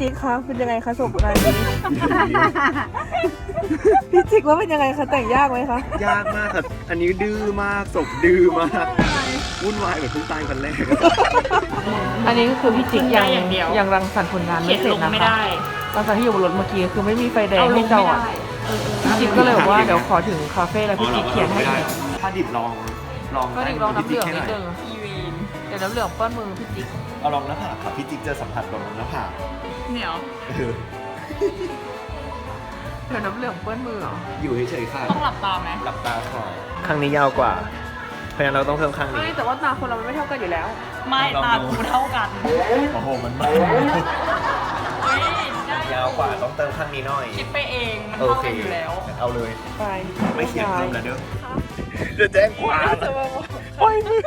จิ๊กคะเป็นยังไงคะสงกรานต์นี้ พี่จิ๊กว่าเป็นยังไงคะแต่งยากไหมคะ ยากมากครับ อันนี้ดื้อมากศพดื้อมากวุ่นวายเหมือนเพิ่งตายวันแรกอะอันนี้ก็คือพี่จิ๊กยังได้อย่างเดียว ยังรังสรรค์ผลงานเขีไม่ยนเสร็ลจงนะไม่คะได้ ตอนที่อยู่บนรถเมื่อกี้คือไม่มีไฟแดงเอาลให้งจไม่อดได้เออเออพี่จิ๊กก็เลยบอกว่าเดี๋ยวขอถึงคาเฟ่แล้วพี่จิ๊กเขียนให้ ไม่ได้ ถ้าดิบลองลองก็ดิลองน้ำเหลืองให้นิดหนึงอีวีน เดี๋ยวน้ำเหลืองป้อนมือพี่จิ๊กเอาลองหน้าผากครับพี่จิ๊กจะสัมผัสลองหน้าผากเหนียวเออเดี๋ยวน้ำเหลืองป้อนมือเหรออยู่เฉยๆค่ะต้องหลับตาไหมหลับตาค่ะข้างนี้ยาวกว่า เพราะฉะนั้นเราต้องเพิ่มข้างนี้ไม่แต่ว่าตาคนเรามันไม่เท่ากันอยู่แล้ว ไม่ลองตาดูกูเท่ากันโอ้โหมันมากเฮ้ยได้ยาวกว่าต้องเติมข้างนี้หน่อย คิดไปเองมันโอเท่าเคกันอยู่แล้ว เอาเลยไปไม่เขียนเพิ่มแล้วเด้อจะแจ้งความจะมาบอกปล่อยมือ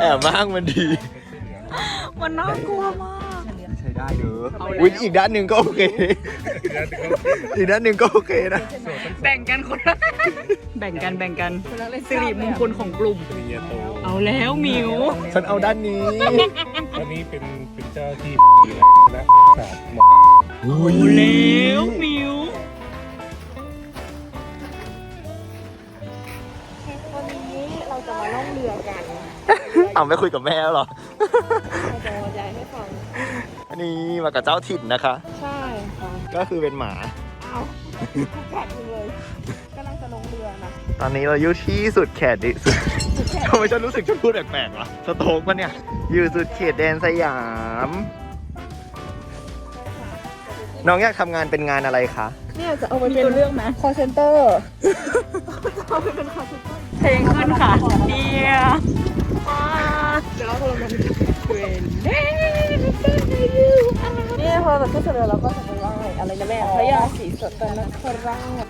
แอบบ้างมันดี มันน่ากลัวมาก ใช้ได้เด้ออุ้ยอีกด้านหนึ่งก็โอเค อีกด้านหนึ่งก็โอเคนะ แบ่งกันคนละแบ่งกันแบ่งกันสิริมงคลของกลุ่มปริญญาโตเอาแล้วหมิวฉันเอาด้านนี้ตอนนี้เป็นเป็นเจ้าที่ และศาสตร์หมออุ้ยเอาแล้วหมิว เอาไม่คุยกับแม่แล้วเหรอเราจะมาย้ายให้ฟัง อันนี้มากับเจ้าถิ่นนะคะ ใช่ค่ะก็คือเป็นหมา เอากัดเลยกำลังจะลงเรือนะตอนนี้เราอยู่ที่สุดแขตดิสุดทำไมฉันรู้สึกฉันพูดแปลกๆวะสโตกปะเนี่ย อยู่สุดเขตแดนสยาม น้องอยากทำงานเป็นงานอะไรคะ เนี่ยจะเอาไปมีเป็นตัวเลือกไหมคอเซนเตอร์จะเอาไปเป็นคอเซนเตอร์ เพลงขึ้นค่ะเดียเดี๋ยวเราจะลงกันนี่พอเราขึ้นเรือเราก็จะไปไหว้อะไรนะแม่พระยาศรีสัตนคราช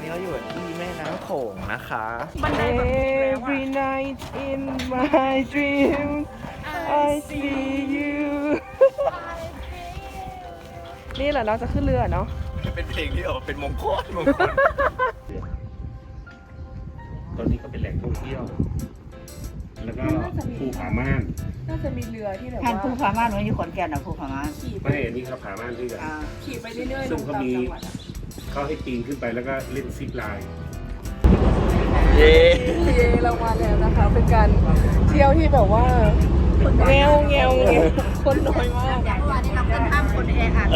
นี่เราอยู่ที่แม่น้ำโขงนะคะ บันไดแบบนี้แล้วอะ Every night in my dream I see you นี่แหละเราจะขึ้นเรือเนาะ เป็นเพลงที่ออกเป็นมงคลมงคล ตอนนี้ก็เป็นแหล่งท่องเที่ยว แล้วก็ภูผาม่านน่าจะมีเรือที่แบบแทนภูว่าผาม่านไว้อยู่ขอนแก่นนะภูผาม่านขี่ไปไม่อันนี้เขาผาม่านที่กันอ่าขี่ไปเรื่อยๆลซึ่งงเขาตามมีจังหวัดอะเขาให้ปีนขึ้นไปแล้วก็เล่นซิปไลน์เย้เย้เรามาแล้วนะคะ เป็นการเที่ยวที่แบบว่าเงวเงวเงวคนน้อยมากอย่างวันนี้เราเป็นห้ามคนแออัด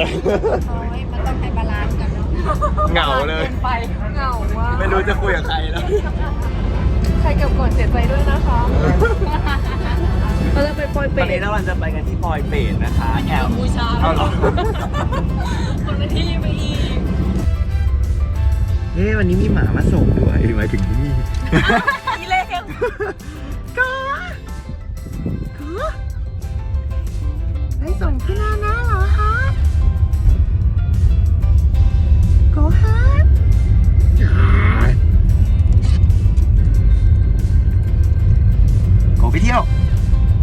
โอ้ยมันต้องให้บาลานซ์กันเนาะเหงาเลย ไปเหงามาก ไม่รู้จะคุยกับใครแล้วใครเก็บก่อนเสียใจด้วยนะคะเราจะไปปล่อยตเป็อนดนี้เราจะไปกันที่ปอยเปตนะคะแอลบูชาเอาเหรอคนละที่ไปอีกนี่วันนี้มีหมามาส่งด้วยหมายถึงที่นี่ อีเล็กให้ส่งพี่นานะเหรอ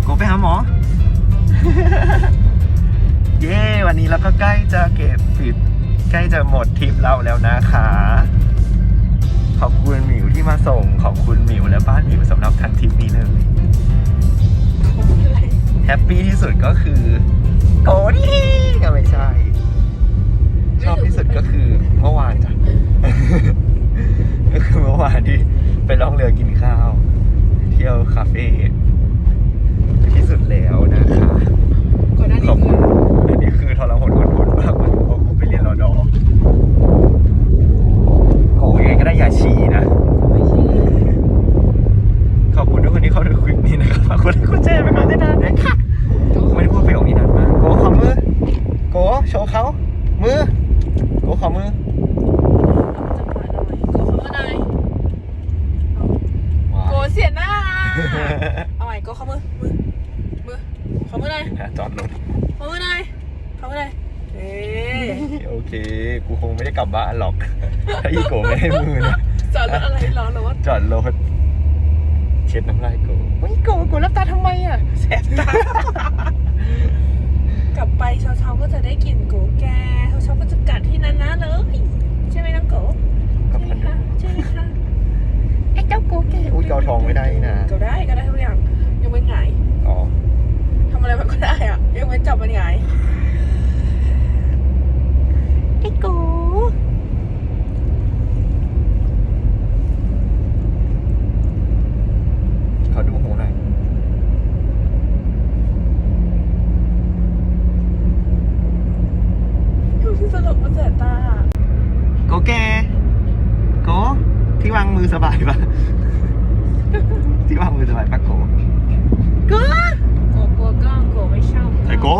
โกไปหาหมอ เย้วันนี้เราก็ใกล้จะเก็บทริปใกล้จะหมดทริปเราแล้วนะคะ ขอบคุณหมิวที่มาส่ง ขอบคุณหมิวและบ้านหมิวสำหรับทั้งทริปนี้เลย แฮปปี้ที่สุดก็คือ โกดีก็ไม่ใช่ชอบที่สุดก็คือเมื่อวานจ้ะ ก็คือเมื่อวานที่ไปล่องเรือกินข้าว เที่ยวคาเฟ่ที่สุดแล้วนะคะ ก่อนหน้า ข นี้ อบ คื คุ อ ณอันนี้คือทรหดหดหดมากเลยเพราะผมไปเรียนรอดอโอ้ยงไงก็ได้อย่าฉี่นะ ขอบคุณทุกคนที่เข้าดูคลิปนี้นะครับฝากกดไลค์กดแชร์ไปก่อนด้วยนะนะคะไม่ได้พูดประโยคนี้นานมากโกขอมือ โกโชว์เขามือ โกขอมือ โกเสียหน้า เอาใหม่โกเขามือ มือ มือ เขามือหน่อยจอดรถเขามือหน่อยเขามือหน่อยเอ๊ะโอเค กูคงไม่ได้กลับบ้านหรอกถ้าอีโกไม่ให้มือนะจอดรถอะไรร้อนหรือว่าจอดรถเช็ดน้ำลายโกเฮ้ยโกโกรับตาทำไมอะแสบตากลับไปเช้าๆก็จะได้กลิ่นโกแกเช้าๆก็จะกัดที่นานาเลยใช่ไหมน้องโกกับใช่ไหมพันคะใช่ไหมคะไอ้เจ้าโกแกอุ้ยเกาทองไม่ได้นะก็ได้ก็ได้ทุกอย่างยกเว้นหงาย อ๋อ ทำอะไร อะไรมันก็ได้อะ ยกเว้นจับมันหงายไอ้กูขอดูหูหน่อยอยู่ที่สลบมันแสบตาโกแกโกที่วางมือสบายปะที่วางมือสบายปะโกโก กลัวก